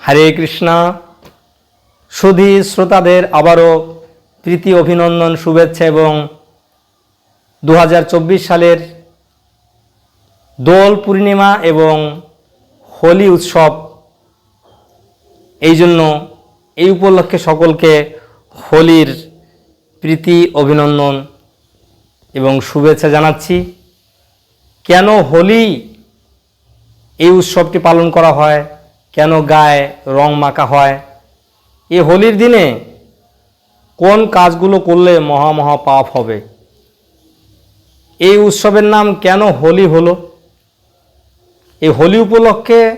হরে কৃষ্ণা। সুধী শ্রোতাদের আবারও প্রীতি, অভিনন্দন, শুভেচ্ছা এবং দু হাজার চব্বিশ সালের দোল পূর্ণিমা এবং হোলি উৎসব, এই জন্য এই উপলক্ষে সকলকে হোলির প্রীতি, অভিনন্দন এবং শুভেচ্ছা জানাচ্ছি। কেন হোলি এই উৎসবটি পালন করা হয়? কেন গায়ে রং মাখা হয়? এই হোলির দিনে কোন কাজগুলো করলে মহা মহা পাপ হবে? এই উৎসবের নাম কেন হোলি হলো? এই হোলি উপলক্ষে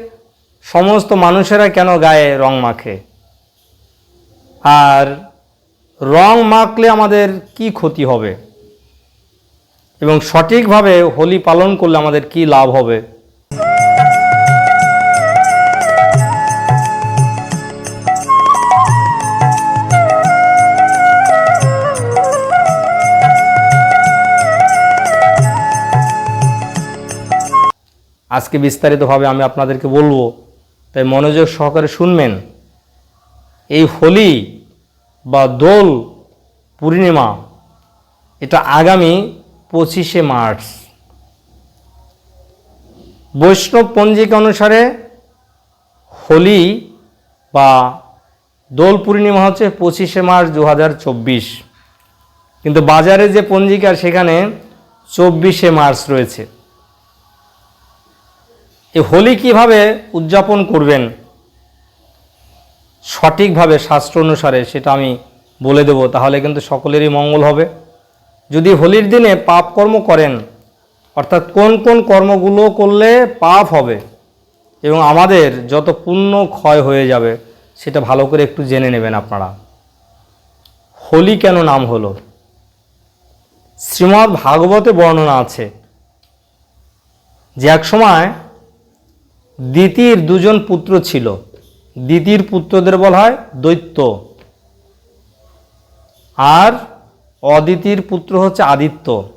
সমস্ত মানুষেরা কেন গায়ে রং মাখে? আর রং মাখলে আমাদের কি ক্ষতি হবে? এবং সঠিকভাবে হোলি পালন করলে আমাদের কি লাভ হবে? আজকে বিস্তারিতভাবে আমি আপনাদেরকে বলব। তাই মনোযোগ সহকারে শুনবেন। এই হোলি বা দোল পূর্ণিমা, এটা আগামী পঁচিশে মার্চ। বৈষ্ণব পঞ্জিকা অনুসারে হোলি বা দোল পূর্ণিমা হচ্ছে পঁচিশে মার্চ দু হাজার চব্বিশ। কিন্তু বাজারে যে পঞ্জিকা, সেখানে চব্বিশে মার্চ রয়েছে। এই হোলি কীভাবে উদযাপন করবেন? সঠিকভাবে শাস্ত্র অনুসারে সেটা আমি বলে দেব, তাহলে কিন্তু সকলেরই মঙ্গল হবে। যদি হোলির দিনে পাপ কর্ম করেন, অর্থাৎ কোন কোন কর্মগুলো করলে পাপ হবে এবং আমাদের যত পুণ্য ক্ষয় হয়ে যাবে, সেটা ভালো করে একটু জেনে নেবেন আপনারা। হোলি কেন নাম হলো? শ্রীমদ্ ভাগবতে বর্ণনা আছে যে এক সময় দিতির দুজন পুত্র ছিল। দিতির পুত্রদের বলা হয় দৈত্য। আর অদিতির পুত্র হচ্ছে আদিত্য।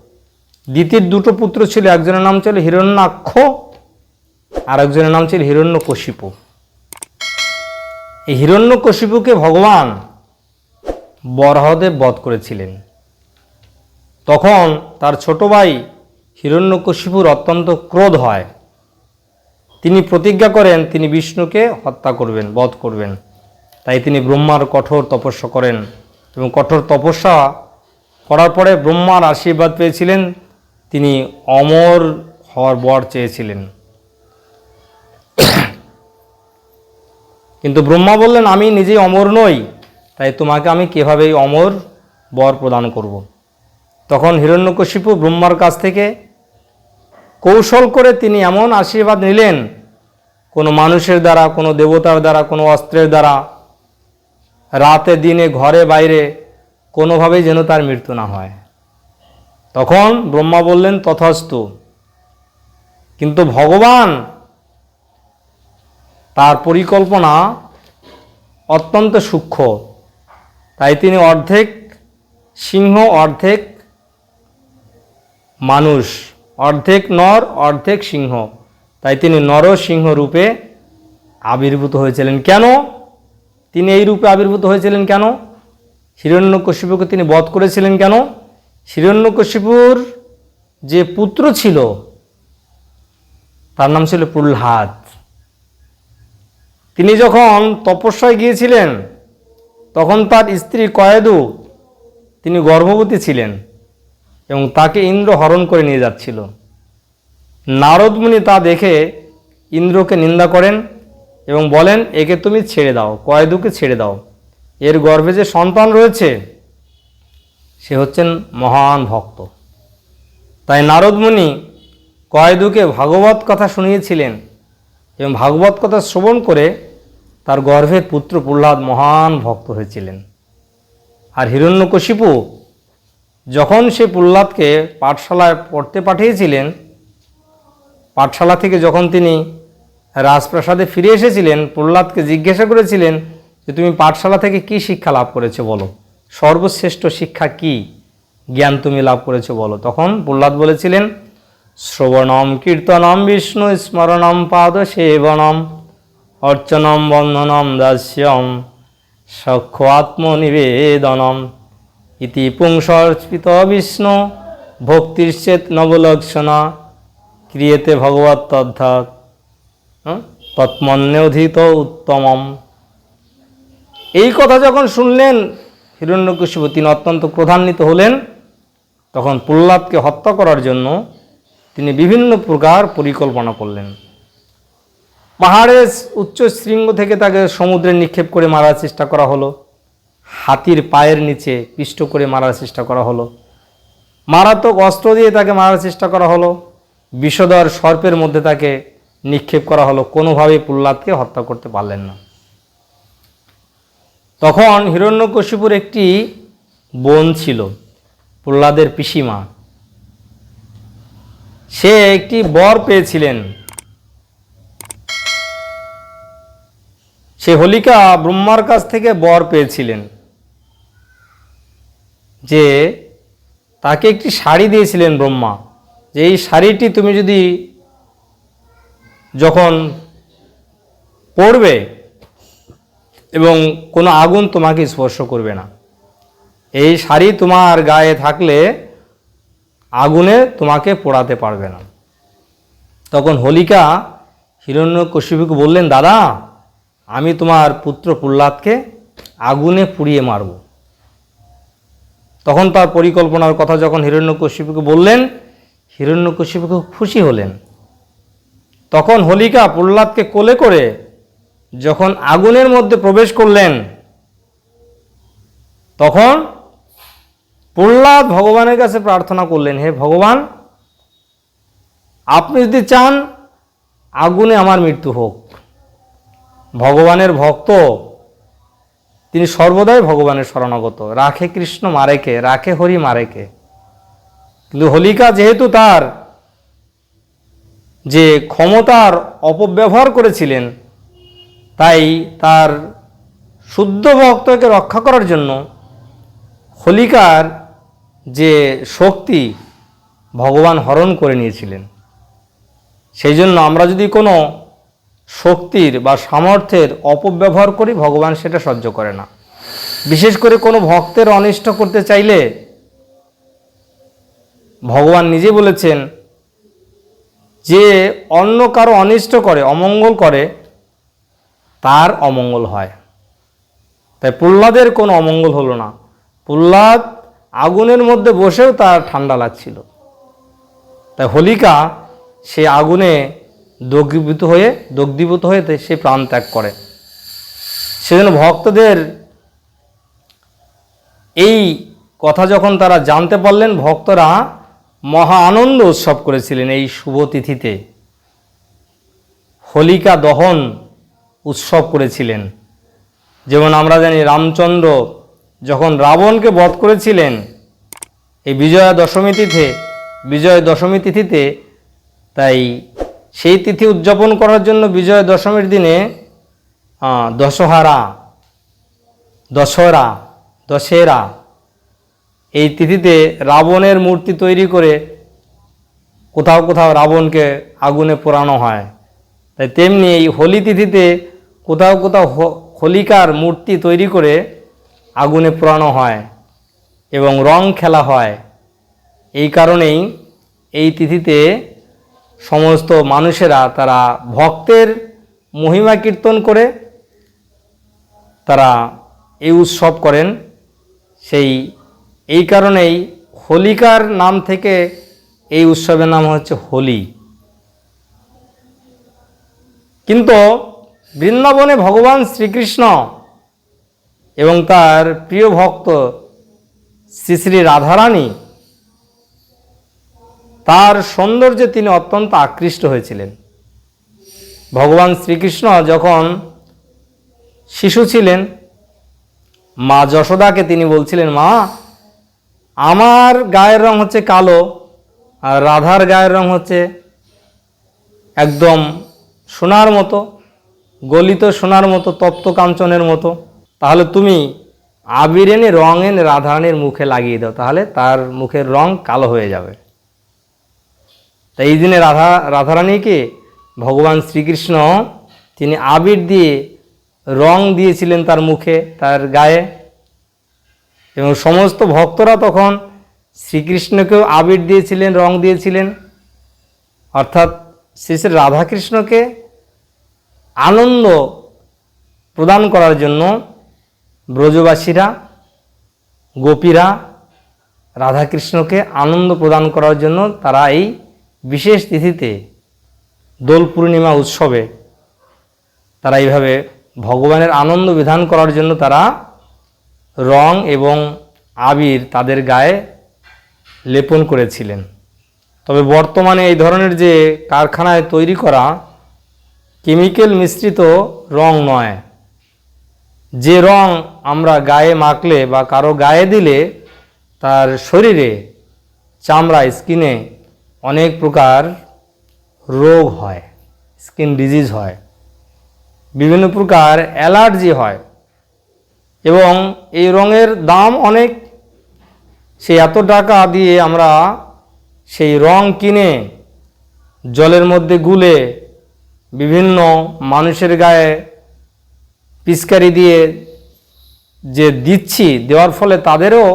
দিতির দুটো পুত্র ছিল, একজনের নাম ছিল হিরণ্যাক্ষ আর একজনের নাম ছিল হিরণ্যকশিপু। এই হিরণ্যকশিপুকে ভগবান বরাহদেব বধ করেছিলেন। তখন তার ছোট ভাই হিরণ্যকশিপুর অত্যন্ত ক্রোধ হয়। তিনি প্রতিজ্ঞা করেন, তিনি বিষ্ণুকে হত্যা করবেন, বধ করবেন তাই তিনি ব্রহ্মার কঠোর তপস্যা করেন এবং কঠোর তপস্যা করার পরে ব্রহ্মার আশীর্বাদ পেয়েছিলেন, তিনি অমর হওয়ার বর চেয়েছিলেন কিন্তু ব্রহ্মা বললেন, আমি নিজেই অমর নই, তাই তোমাকে আমি কীভাবে অমর বর প্রদান করব। তখন হিরণ্যকশিপু ব্রহ্মার কাছ থেকে কৌশল করে তিনি এমন আশীর্বাদ নিলেন, কোনো মানুষের দ্বারা, কোনো দেবতার দ্বারা, কোনো অস্ত্রের দ্বারা, রাতে, দিনে, ঘরে, বাইরে, কোনোভাবেই যেন তার মৃত্যু না হয়। তখন ব্রহ্মা বললেন, তথাস্তু। কিন্তু ভগবান তার পরিকল্পনা অত্যন্ত সূক্ষ্ম। তাই তিনি অর্ধেক সিংহ, অর্ধেক মানুষ অর্ধেক নর, অর্ধেক সিংহ। তাই তিনি নরসিংহ রূপে আবির্ভূত হয়েছিলেন কেন? তিনি এই রূপে আবির্ভূত হয়েছিলেন কেন? হিরণ্যকশিপুকে তিনি বধ করেছিলেন কেন? হিরণ্যকশিপুর যে পুত্র ছিল, তার নাম ছিল প্রহ্লাদ। তিনি যখন তপস্যায় গিয়েছিলেন, তখন তার স্ত্রী কয়েদু, তিনি গর্ভবতী ছিলেন। এবং তাকে ইন্দ্র হরণ করে নিয়ে যাচ্ছিল। নারদমুনি তা দেখে ইন্দ্রকে নিন্দা করেন এবং বলেন, একে তুমি ছেড়ে দাও, কয়েদুকে ছেড়ে দাও। এর গর্ভে যে সন্তান রয়েছে, সে হচ্ছেন মহান ভক্ত। তাই নারদমুনি কয়েদুকে ভাগবত কথা শুনিয়েছিলেন এবং ভাগবত কথা শ্রবণ করে তার গর্ভের পুত্র প্রহ্লাদ মহান ভক্ত হয়েছিলেন। আর হিরণ্যকশিপু যখন সে প্রহ্লাদকে পাঠশালায় পড়তে পাঠিয়েছিলেন, পাঠশালা থেকে যখন তিনি রাজপ্রাসাদে ফিরে এসেছিলেন, প্রহ্লাদকে জিজ্ঞাসা করেছিলেন যে, তুমি পাঠশালা থেকে কি শিক্ষা লাভ করেছ বলো? সর্বশ্রেষ্ঠ শিক্ষা কি জ্ঞান তুমি লাভ করেছ বলো? তখন প্রহ্লাদ বলেছিলেন, শ্রবণম কীর্তনম বিষ্ণু স্মরণম পাদ সেবনম অর্চনম বন্ধনম দাস্যম সক্ষ আত্মনিবেদনম। ইতি পুংসর্পিত বিষ্ণু ভক্তিশ্চেত নবলক্ষণা, ক্রিয়েতে ভগবত তদ্ধাত তৎমন্যধিত উত্তমম। এই কথা যখন শুনলেন হিরণ্যকশিপু তিনি অত্যন্ত ক্রধান্বিত হলেন। তখন প্রহ্লাদকে হত্যা করার জন্য তিনি বিভিন্ন প্রকার পরিকল্পনা করলেন। পাহাড়ের উচ্চ শৃঙ্গ থেকে তাকে সমুদ্রে নিক্ষেপ করে মারার চেষ্টা করা হলো। হাতির পায়ের নিচে পিষ্ট করে মারার চেষ্টা করা হলো। মারাত্মক অস্ত্র দিয়ে তাকে মারার চেষ্টা করা হলো। বিষধর সর্পের মধ্যে তাকে নিক্ষেপ করা হলো। কোনোভাবেই প্রহ্লাদকে হত্যা করতে পারলেন না। তখন হিরণ্যকশিপুর একটি বোন ছিল, প্রহ্লাদের পিসিমা। সে একটি বর পেয়েছিলেন। সে হোলিকা ব্রহ্মার কাছ থেকে বর পেয়েছিলেন। যে তাকে একটি শাড়ি দিয়েছিলেন ব্রহ্মা, যে এই শাড়িটি তুমি যদি যখন পরবে এবং কোনো আগুন তোমাকে স্পর্শ করবে না, এই শাড়ি তোমার গায়ে থাকলে আগুনে তোমাকে পোড়াতে পারবে না। তখন হোলিকা হিরণ্যকশিপুকে বললেন, দাদা, আমি তোমার পুত্র প্রহ্লাদকে আগুনে পুড়িয়ে মারব। তখন তার পরিকল্পনার কথা যখন হিরণ্যকশিপুকে বললেন হিরণ্যকশিপু খুব খুশি হলেন। তখন হোলিকা প্রহ্লাদকে কোলে করে যখন আগুনের মধ্যে প্রবেশ করলেন, তখন প্রহ্লাদ ভগবানের কাছে প্রার্থনা করলেন, হে ভগবান, আপনি যদি চান, আগুনে আমার মৃত্যু হোক। ভগবানের ভক্ত তিনি সর্বদাই ভগবানের শরণাগত। রাখে কৃষ্ণ মারেকে রাখে হরি মারেকে কিন্তু হোলিকা যেহেতু তার যে ক্ষমতার অপব্যবহার করেছিলেন, তাই তার শুদ্ধ ভক্তকে রক্ষা করার জন্য হোলিকার যে শক্তি ভগবান হরণ করে নিয়েছিলেন। সেই জন্য আমরা যদি কোনো শক্তির বা সামর্থ্যের অপব্যবহার করি ভগবান সেটা সহ্য করে না। বিশেষ করে কোনো ভক্তের অনিষ্ট করতে চাইলে ভগবান নিজে বলেছেন যে অন্য কারও অনিষ্ট করে, অমঙ্গল করে, তার অমঙ্গল হয়। তাই প্রহ্লাদের কোনো অমঙ্গল হলো না। প্রহ্লাদ আগুনের মধ্যে বসেও তার ঠান্ডা লাগছিল। তাই হোলিকা সে আগুনে দগ্ধীভূত হয়ে দগ্ধীভূত হয়ে সে প্রাণ ত্যাগ করে। সেজন্য ভক্তদের এই কথা যখন তারা জানতে পারলেন, ভক্তরা মহা আনন্দ উৎসব করেছিলেন এই শুভ তিথিতে। হোলিকা দহন উৎসব করেছিলেন। যেমন আমরা জানি রামচন্দ্র যখন রাবণকে বধ করেছিলেন, এই বিজয়া দশমী তিথে বিজয় দশমী তিথিতে তাই সেই তিথি উদযাপন করার জন্য বিজয় দশমীর দিনে দশহারা, দশহরা, দশেরা এই তিথিতে রাবণের মূর্তি তৈরি করে কোথাও কোথাও রাবণকে আগুনে পোড়ানো হয়। তাই তেমনি এই হোলি তিথিতে কোথাও কোথাও হোলিকার মূর্তি তৈরি করে আগুনে পোড়ানো হয় এবং রং খেলা হয়। এই কারণেই এই তিথিতে সমস্ত মানুষেরা তারা ভক্তের মহিমা কীর্তন করে তারা এই উৎসব করেন। সেই, এই কারণেই হোলিকার নাম থেকে এই উৎসবের নাম হচ্ছে হোলি। কিন্তু বৃন্দাবনে ভগবান শ্রীকৃষ্ণ এবং তার প্রিয় ভক্ত শ্রী শ্রী রাধারানী তার সৌন্দর্যে তিনি অত্যন্ত আকৃষ্ট হয়েছিলেন। ভগবান শ্রীকৃষ্ণ যখন শিশু ছিলেন, মা যশোদাকে তিনি বলছিলেন, মা, আমার গায়ের রং হচ্ছে কালো আর রাধার গায়ের রং হচ্ছে একদম সোনার মতো, গলিত সোনার মতো, তপ্ত কাঞ্চনের মতো। তাহলে তুমি আবির এনে রং এনে রাধারানীর মুখে লাগিয়ে দাও, তাহলে তার মুখের রং কালো হয়ে যাবে। তাই এই দিনে রাধা রাধারানীকে ভগবান শ্রীকৃষ্ণ তিনি আবির দিয়ে রং দিয়েছিলেন তার মুখে, তার গায়ে। এবং সমস্ত ভক্তরা তখন শ্রীকৃষ্ণকেও আবির দিয়েছিলেন, রং দিয়েছিলেন। অর্থাৎ শ্রী রাধাকৃষ্ণকে আনন্দ প্রদান করার জন্য ব্রজবাসীরা, গোপীরা রাধাকৃষ্ণকে আনন্দ প্রদান করার জন্য তারা এই বিশেষ তিথিতে দোল পূর্ণিমা উৎসবে তারা এইভাবে ভগবানের আনন্দ বিধান করার জন্য তারা রং এবং আবির তাদের গায়ে লেপন করেছিলেন। তবে বর্তমানে এই ধরনের যে কারখানায় তৈরি করা কেমিক্যাল মিশ্রিত রং নয়। যে রং আমরা গায়ে মাখলে বা কারও গায়ে দিলে তার শরীরে চামড়ায় স্কিনে অনেক প্রকার রোগ হয় স্কিন ডিজিজ হয়, বিভিন্ন প্রকার অ্যালার্জি হয় এবং এই রঙের দাম অনেক। সেই এত টাকা দিয়ে আমরা সেই রং কিনে, জলের মধ্যে গুলে বিভিন্ন মানুষের গায়ে পিচকারি দিয়ে যে দিচ্ছি, দেওয়ার ফলে তাদেরও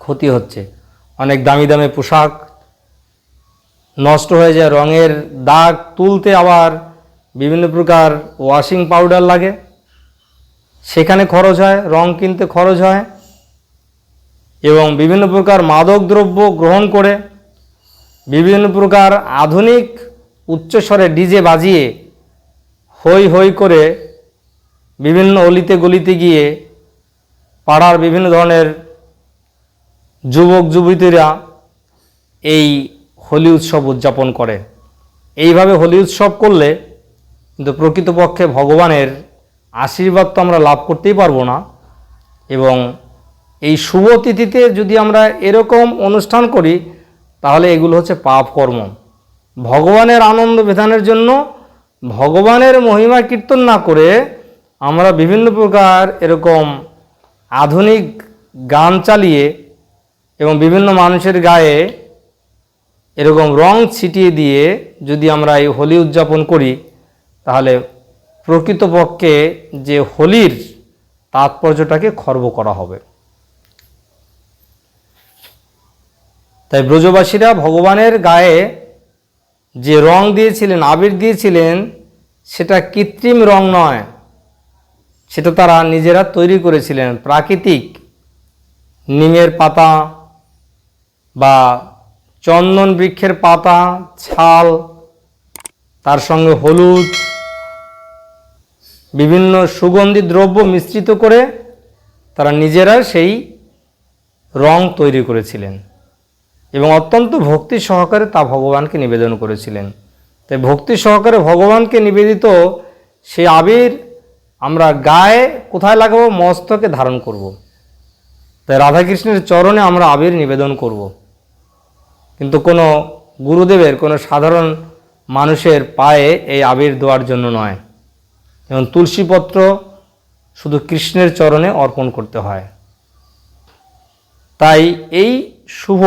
ক্ষতি হচ্ছে। অনেক দামি দামি পোশাক নষ্ট হয়ে যায়, রঙের দাগ তুলতে আবার বিভিন্ন প্রকার ওয়াশিং পাউডার লাগে। সেখানে খরচ হয়, রং কিনতে খরচ হয় এবং বিভিন্ন প্রকার মাদক দ্রব্য গ্রহণ করে বিভিন্ন প্রকার আধুনিক উচ্চস্বরে ডিজে বাজিয়ে হই হই করে বিভিন্ন অলিতে গলিতে গিয়ে পাড়ার বিভিন্ন ধরনের যুবক যুবতীরা এই হোলি উৎসব উদযাপন করে। এইভাবে হোলি উৎসব করলে কিন্তু প্রকৃতপক্ষে ভগবানের আশীর্বাদ তো আমরা লাভ করতেই পারব না এবং এই শুভ তিথিতে যদি আমরা এরকম অনুষ্ঠান করি, তাহলে এগুলো হচ্ছে পাপ কর্ম। ভগবানের আনন্দ বিধানের জন্য ভগবানের মহিমা কীর্তন না করে আমরা বিভিন্ন প্রকার এরকম আধুনিক গান চালিয়ে এবং বিভিন্ন মানুষের গায়ে এরকম রং ছিটিয়ে দিয়ে যদি আমরা এই হোলি উদযাপন করি, তাহলে প্রকৃতপক্ষে যে হোলির তাৎপর্যটাকে খর্ব করা হবে। তাই ব্রজবাসীরা ভগবানের গায়ে যে রং দিয়েছিলেন, আবির দিয়েছিলেন, সেটা কৃত্রিম রং নয়। সেটা তারা নিজেরা তৈরি করেছিলেন। প্রাকৃতিক নিমের পাতা বা চন্দন বৃক্ষের পাতা, ছাল, তার সঙ্গে হলুদ, বিভিন্ন সুগন্ধি দ্রব্য মিশ্রিত করে তারা নিজেরা সেই রং তৈরি করেছিলেন এবং অত্যন্ত ভক্তি সহকারে তা ভগবানকে নিবেদন করেছিলেন তাই ভক্তি সহকারে ভগবানকে নিবেদিত সেই আবির আমরা গায়ে কোথায় লাগাবো, মস্তকে ধারণ করব। তাই রাধাকৃষ্ণের চরণে আমরা আবির নিবেদন করব। কিন্তু কোনো গুরুদেবের, কোনো সাধারণ মানুষের পায়ে এই আবির দেওয়ার জন্য নয়। এবং তুলসীপত্র শুধু কৃষ্ণের চরণে অর্পণ করতে হয়। তাই এই শুভ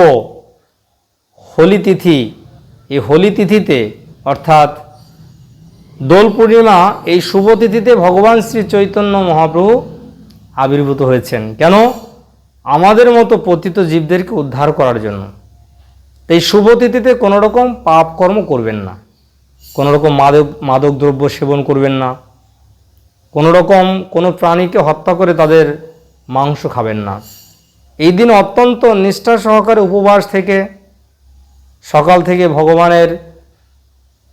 হোলি তিথি, এই হোলি তিথিতে অর্থাৎ দোল পূর্ণিমা, এই শুভ তিথিতে ভগবান শ্রী চৈতন্য মহাপ্রভু আবির্ভূত হয়েছেন। কেন? আমাদের মতো পতিত জীবদেরকে উদ্ধার করার জন্য। এই শুভ তিথিতে কোনো রকম পাপ কর্ম করবেন না। কোনো রকম মাদক মাদক দ্রব্য সেবন করবেন না। কোনো রকম কোনো প্রাণীকে হত্যা করে তাদের মাংস খাবেন না। এই দিন অত্যন্ত নিষ্ঠা সহকারে উপবাস থেকে, সকাল থেকে ভগবানের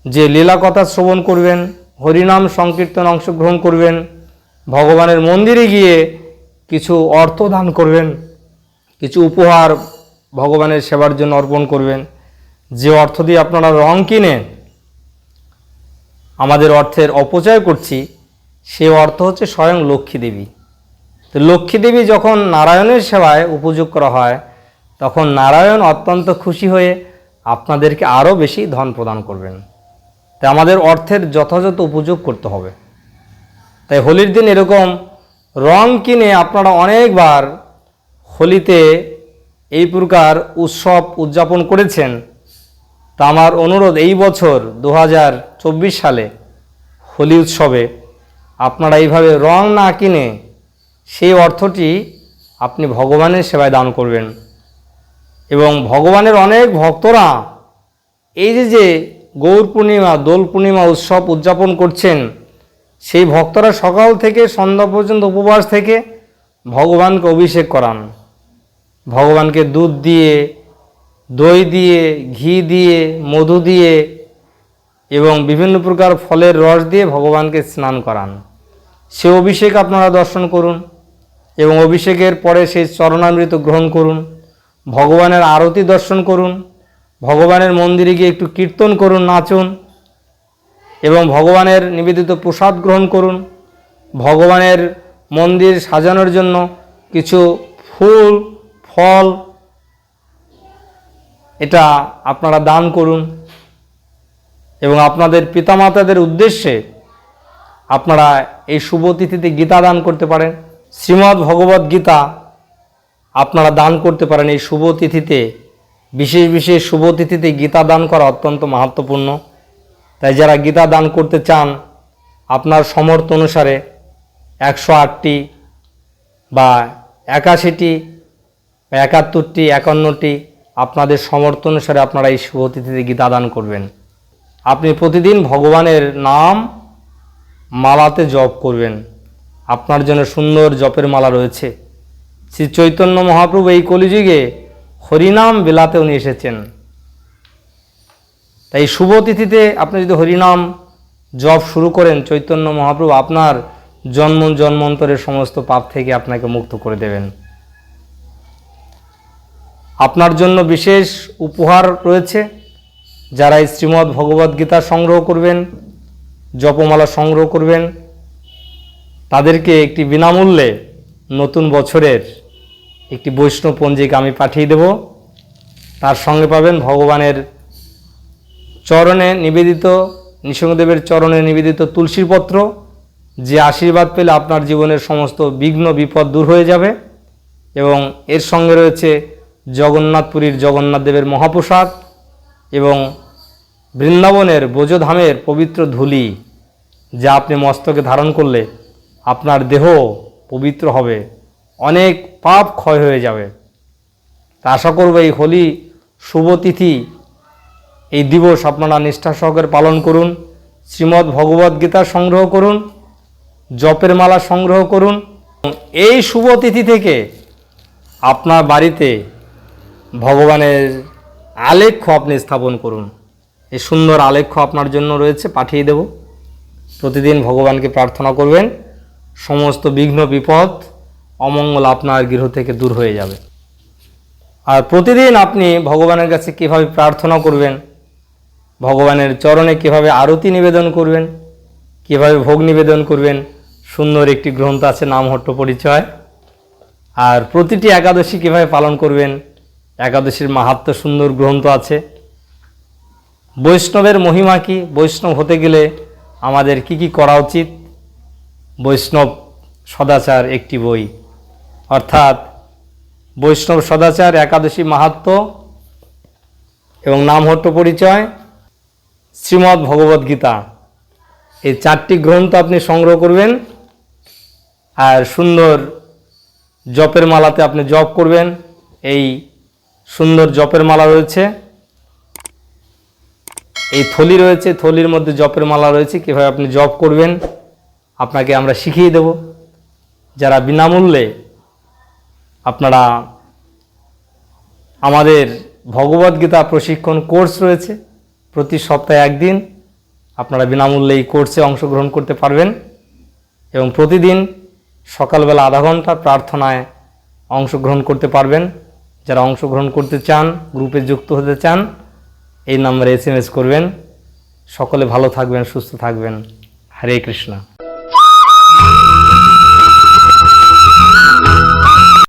যে লীলা কথা শ্রবণ করবেন, হরিনাম সংকীর্তন অংশগ্রহণ করবেন, ভগবানের মন্দিরে গিয়ে কিছু অর্থ দান করবেন, কিছু উপহার ভগবানের সেবার জন্য অর্পণ করবেন। যে অর্থ দিয়ে আপনারা রং কিনে আমাদের অর্থের অপচয় করছি, সে অর্থ হচ্ছে স্বয়ং লক্ষ্মী দেবী। তো লক্ষ্মী দেবী যখন নারায়ণের সেবায় উপযোগ করা হয়, তখন নারায়ণ অত্যন্ত খুশি হয়ে আপনাদেরকে আরও বেশি ধন প্রদান করবেন। তাই আমাদের অর্থের যথাযথ উপযোগ করতে হবে। তাই হোলির দিন এরকম রং কিনে আপনারা অনেকবার হোলিতে এই প্রকার উৎসব উদযাপন করেছেন, তা আমার অনুরোধ এই বছর দু হাজার চব্বিশ সালে হোলি উৎসবে আপনারা এইভাবে রং না কিনে সেই অর্থটি আপনি ভগবানের সেবায় দান করবেন। এবং ভগবানের অনেক ভক্তরা এই যে যে গৌর পূর্ণিমা, দোল পূর্ণিমা উৎসব উদযাপন করছেন, সেই ভক্তরা সকাল থেকে সন্ধ্যা পর্যন্ত উপবাস থেকে ভগবানকে অভিষেক করান। ভগবানকে দুধ দিয়ে, দই দিয়ে, ঘি দিয়ে, মধু দিয়ে এবং বিভিন্ন প্রকার ফলের রস দিয়ে ভগবানকে স্নান করান। সে অভিষেক আপনারা দর্শন করুন এবং অভিষেকের পরে সেই চরণামৃত গ্রহণ করুন। ভগবানের আরতি দর্শন করুন। ভগবানের মন্দিরে গিয়ে একটু কীর্তন করুন, নাচুন এবং ভগবানের নিবেদিত প্রসাদ গ্রহণ করুন। ভগবানের মন্দির সাজানোর জন্য কিছু ফুল ফল, এটা আপনারা দান করুন। এবং আপনাদের পিতামাতাদের উদ্দেশ্যে আপনারা এই শুভ তিথিতে গীতা দান করতে পারেন। শ্রীমদ্ ভগবদ্ গীতা আপনারা দান করতে পারেন। এই শুভ তিথিতে, বিশেষ বিশেষ শুভ তিথিতে গীতা দান করা অত্যন্ত মাহাত্মপূর্ণ। তাই যারা গীতা দান করতে চান, আপনার সমর্থ অনুসারে একশো আটটি বা একাশিটি একাত্তরটি, একান্নটি আপনাদের সমর্থ অনুসারে আপনারা এই শুভ তিথিতে গীতা দান করবেন। আপনি প্রতিদিন ভগবানের নাম মালাতে জপ করবেন। আপনার জন্য সুন্দর জপের মালা রয়েছে। শ্রী চৈতন্য মহাপ্রভু এই কলিযুগে হরিনাম বিলাতে উনি এসেছেন। তাই শুভ তিথিতে আপনি যদি হরিনাম জপ শুরু করেন, চৈতন্য মহাপ্রভু আপনার জন্ম জন্মান্তরের সমস্ত পাপ থেকে আপনাকে মুক্ত করে দেবেন। আপনার জন্য বিশেষ উপহার রয়েছে, যারা শ্রীমদ্ ভগবদ্ গীতা সংগ্রহ করবেন, জপমালা সংগ্রহ করবেন, তাদেরকে একটি বিনামূল্যে নতুন বছরের একটি বৈষ্ণব পঞ্জিকা আমি পাঠিয়ে দেব। তার সঙ্গে পাবেন ভগবানের চরণে নিবেদিত, নৃসিংহদেবের চরণে নিবেদিত তুলসীর পত্র। যে আশীর্বাদ পেলে আপনার জীবনের সমস্ত বিঘ্ন, বিপদ দূর হয়ে যাবে এবং এর সঙ্গে রয়েছে জগন্নাথপুরীর জগন্নাথ দেবের মহাপ্রসাদ এবং বৃন্দাবনের বোজধামের পবিত্র ধুলি, যা আপনি মস্তকে ধারণ করলে আপনার দেহ পবিত্র হবে। অনেক পাপ ক্ষয় হয়ে যাবে। আশা করব এই হোলি শুভ তিথি, এই দিবস আপনারা নিষ্ঠা সহকারে পালন করুন, শ্রীমদ্ ভগবদ্ গীতা সংগ্রহ করুন, জপের মালা সংগ্রহ করুন। এই শুভ তিথি থেকে আপনার বাড়িতে ভগবানের আলেখ্য আপনি স্থাপন করুন। এই সুন্দর আলেখ্য আপনার জন্য রয়েছে, পাঠিয়ে দেব। প্রতিদিন ভগবানকে প্রার্থনা করবেন, সমস্ত বিঘ্ন, বিপদ, অমঙ্গল আপনার গৃহ থেকে দূর হয়ে যাবে। আর প্রতিদিন আপনি ভগবানের কাছে কীভাবে প্রার্থনা করবেন, ভগবানের চরণে কীভাবে আরতি নিবেদন করবেন, কীভাবে ভোগ নিবেদন করবেন, সুন্দর একটি গ্রন্থ আছে, নামহট্ট পরিচয়। আর প্রতিটি একাদশী কীভাবে পালন করবেন একাদশীর মাহাত্ম সুন্দর গ্রন্থ আছে। বৈষ্ণবের মহিমা কি? বৈষ্ণব হতে গেলে আমাদের কি কি করা উচিত? বৈষ্ণব সদাচার একটি বই। অর্থাৎ বৈষ্ণব সদাচার, একাদশী মাহাত্ম এবং নামহট্ট পরিচয়, শ্রীমদ্ ভগবদ্ গীতা। এই চারটি গ্রন্থ আপনি সংগ্রহ করবেন আর সুন্দর জপের মালাতে আপনি জপ করবেন। এই সুন্দর জপের মালা রয়েছে। এই থলি রয়েছে, থলির মধ্যে জপের মালা রয়েছে, কীভাবে আপনি জপ করবেন, আপনাকে আমরা শিখিয়ে দেব। যারা বিনামূল্যে আপনারা আমাদের ভগবদ্গীতা প্রশিক্ষণ কোর্স রয়েছে, প্রতি সপ্তাহে একদিন আপনারা বিনামূল্যে এই কোর্সে অংশগ্রহণ করতে পারবেন এবং প্রতিদিন সকালবেলা আধা ঘণ্টা প্রার্থনায় অংশগ্রহণ করতে পারবেন। যারা অংশগ্রহণ করতে চান, গ্রুপে যুক্ত হতে চান, এই নাম্বারে এস করবেন। সকলে ভালো থাকবেন, সুস্থ থাকবেন। হরে কৃষ্ণ।